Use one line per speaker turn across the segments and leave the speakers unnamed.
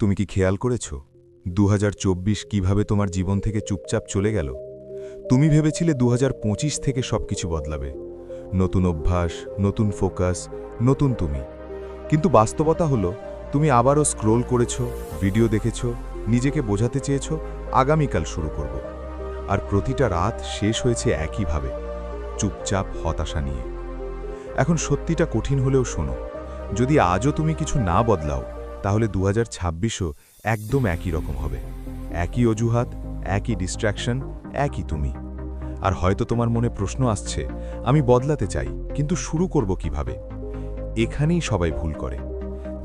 তুমি কি খেয়াল করেছ? দু কীভাবে তোমার জীবন থেকে চুপচাপ চলে গেল? তুমি ভেবেছিলে দু হাজার পঁচিশ থেকে সবকিছু বদলাবে। নতুন অভ্যাস, নতুন ফোকাস, নতুন তুমি। কিন্তু বাস্তবতা হলো, তুমি আবারও স্ক্রোল করেছ, ভিডিও দেখেছ, নিজেকে বোঝাতে চেয়েছ, আগামীকাল শুরু করব। আর প্রতিটা রাত শেষ হয়েছে একইভাবে, চুপচাপ হতাশা নিয়ে। এখন সত্যিটা কঠিন হলেও শোনো, যদি আজও তুমি কিছু না বদলাও তাহলে দু হাজার একদম একই রকম হবে। একই অজুহাত, একই ডিস্ট্র্যাকশন একই তুমি। আর হয়তো তোমার মনে প্রশ্ন আসছে, আমি বদলাতে চাই, কিন্তু শুরু করব কীভাবে? এখানেই সবাই ভুল করে।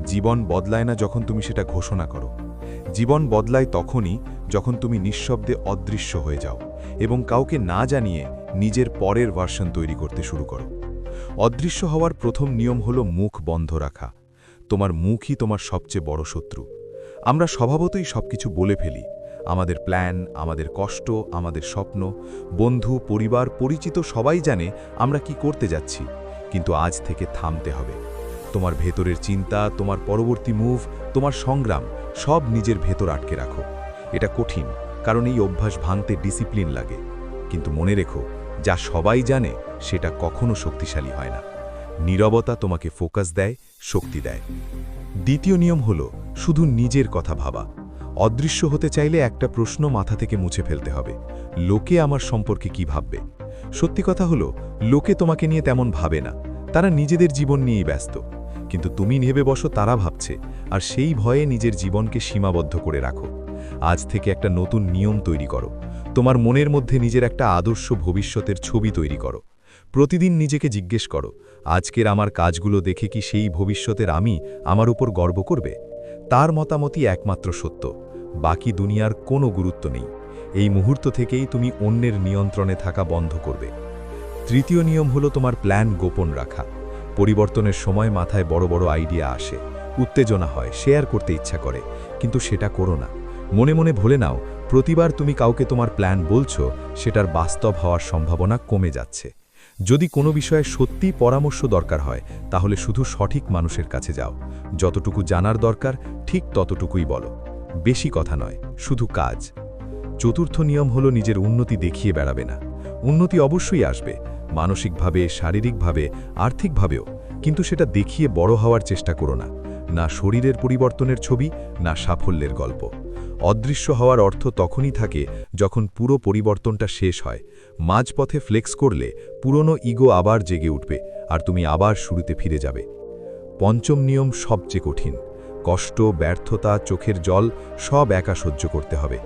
জীবন বদলায় না যখন তুমি সেটা ঘোষণা করো। জীবন বদলায় তখনই যখন তুমি নিঃশব্দে অদৃশ্য হয়ে যাও এবং কাউকে না জানিয়ে নিজের পরের ভার্সন তৈরি করতে শুরু করো। অদৃশ্য হওয়ার প্রথম নিয়ম হলো মুখ বন্ধ রাখা। তোমার মুখই তোমার সবচেয়ে বড় শত্রু। আমরা স্বভাবতই সবকিছু বলে ফেলি। আমাদের প্ল্যান আমাদের কষ্ট, আমাদের স্বপ্ন, বন্ধু, পরিবার, পরিচিত সবাই জানে আমরা কি করতে যাচ্ছি, কিন্তু আজ থেকে থামতে হবে। তোমার ভেতরের চিন্তা, তোমার পরবর্তী মুভ তোমার সংগ্রাম, সব নিজের ভেতর আটকে রাখো। এটা কঠিন, কারণ এই অভ্যাস ভাঙতে ডিসিপ্লিন লাগে। কিন্তু মনে রেখো, যা সবাই জানে, সেটা কখনো শক্তিশালী হয় না। নীরবতা তোমাকে ফোকাস দেয় শক্তি দেয়। দ্বিতীয় নিয়ম হল শুধু নিজের কথা ভাবা। অদৃশ্য হতে চাইলে একটা প্রশ্ন মাথা থেকে মুছে ফেলতে হবে, লোকে আমার সম্পর্কে কি ভাববে? সত্যি কথা হলো, লোকে তোমাকে নিয়ে তেমন ভাবে না। তারা নিজেদের জীবন নিয়েই ব্যস্ত। কিন্তু তুমি ভেবে বসো তারা ভাবছে, আর সেই ভয়ে নিজের জীবনকে সীমাবদ্ধ করে রাখো। আজ থেকে একটা নতুন নিয়ম তৈরি করো। তোমার মনের মধ্যে নিজের একটা আদর্শ ভবিষ্যতের ছবি তৈরি করো। প্রতিদিন নিজেকে জিজ্ঞেস করো, আজকের আমার কাজগুলো দেখে কি সেই ভবিষ্যতের আমি আমার উপর গর্ব করবে? তার মতামতই একমাত্র সত্য। বাকি দুনিয়ার কোনো গুরুত্ব নেই। এই মুহূর্ত থেকেই তুমি অন্যের নিয়ন্ত্রণে থাকা বন্ধ করবে। তৃতীয় নিয়ম হলো তোমার প্ল্যান গোপন রাখা। পরিবর্তনের সময় মাথায় বড় বড় আইডিয়া আসে। উত্তেজনা হয়, শেয়ার করতে ইচ্ছা করে, কিন্তু সেটা করো না। মনে মনে ভুলে নাও, প্রতিবার তুমি কাউকে তোমার প্ল্যান বলছো, সেটার বাস্তব হওয়ার সম্ভাবনা কমে যাচ্ছে। যদি কোনো বিষয়ে সত্যি পরামর্শ দরকার হয়, তাহলে শুধু সঠিক মানুষের কাছে যাও। যতটুকু জানার দরকার, ঠিক ততটুকুই বলো। বেশি কথা নয়, শুধু কাজ। চতুর্থ নিয়ম হলো নিজের উন্নতি দেখিয়ে বেড়াবে না। উন্নতি অবশ্যই আসবে, মানসিকভাবে, শারীরিকভাবে, আর্থিকভাবেও। কিন্তু সেটা দেখিয়ে বড় হওয়ার চেষ্টা করো না। না শরীরের পরিবর্তনের ছবি, না সাফল্যের গল্প। অদৃশ্য হওয়ার অর্থ তখনই থাকে যখন পুরো পরিবর্তনটা শেষ হয় মাঝপথে ফ্লেক্স করলে পুরনো ইগো আবার জেগে উঠবে আর তুমি আবার শুরুতে ফিরে যাবে। পঞ্চম নিয়ম সবচেয়ে কঠিন। কষ্ট, ব্যর্থতা, চোখের জল সব একা সহ্য করতে হবে।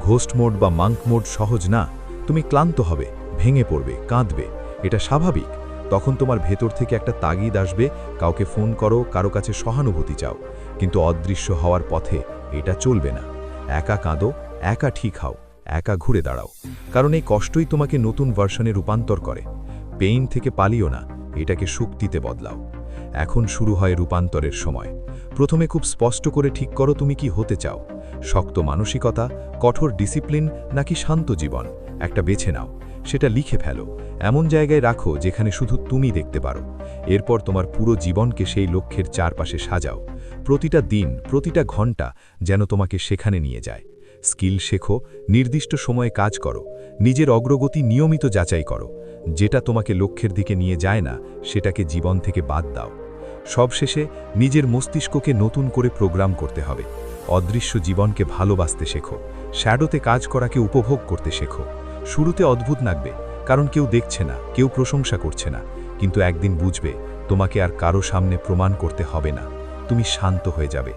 ঘোস্ট মোড বা মাঙ্ক মোড সহজ না। তুমি ক্লান্ত হবে, ভেঙে পড়বে, কাঁদবে। এটা স্বাভাবিক। তখন তোমার ভেতর থেকে একটা তাগিদ আসবে, কাউকে ফোন করো, কারও কাছে সহানুভূতি চাও। কিন্তু অদৃশ্য হওয়ার পথে এটা চলবে না। একা কাঁদো, একা ঠিক হও। একা ঘুরে দাঁড়াও, কারণ এই কষ্টই তোমাকে নতুন ভার্সনে রূপান্তর করে। পেইন থেকে পালিও না, এটাকে শক্তিতে বদলাও। এখন শুরু হয় রূপান্তরের সময়। প্রথমে খুব স্পষ্ট করে ঠিক করো তুমি কি হতে চাও। শক্ত মানসিকতা, কঠোর ডিসিপ্লিন নাকি শান্ত জীবন, একটা বেছে নাও, সেটা লিখে ফেলো, এমন জায়গায় রাখো যেখানে শুধু তুমি দেখতে পারো। এরপর তোমার পুরো জীবনকে সেই লক্ষ্যের চারপাশে সাজাও। প্রতিটা দিন, প্রতিটা ঘণ্টা যেন তোমাকে সেখানে নিয়ে যায়। স্কিল শেখো, নির্দিষ্ট সময়ে কাজ করো, নিজের অগ্রগতি নিয়মিত যাচাই করো, যেটা তোমাকে লক্ষ্যের দিকে নিয়ে যায় না, সেটাকে জীবন থেকে বাদ দাও। সবশেষে নিজের মস্তিষ্ককে নতুন করে প্রোগ্রাম করতে হবে, অদৃশ্য জীবনকে ভালোবাসতে শেখো, শ্যাডোতে কাজ করাকে উপভোগ করতে শেখো। শুরুতে অদ্ভুত লাগবে, কারণ কেউ দেখছে না, কেউ প্রশংসা করছে না, কিন্তু একদিন বুঝবে, তোমাকে আর কারও সামনে প্রমাণ করতে হবে না, তুমি শান্ত হয়ে যাবে।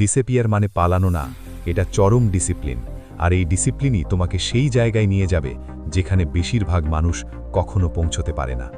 ডিসেপিয়ার মানে পালানো না এটা চরম ডিসিপ্লিন, আর এই ডিসিপ্লিনই তোমাকে সেই জায়গায় নিয়ে যাবে যেখানে বেশিরভাগ মানুষ কখনো পৌঁছতে পারে না।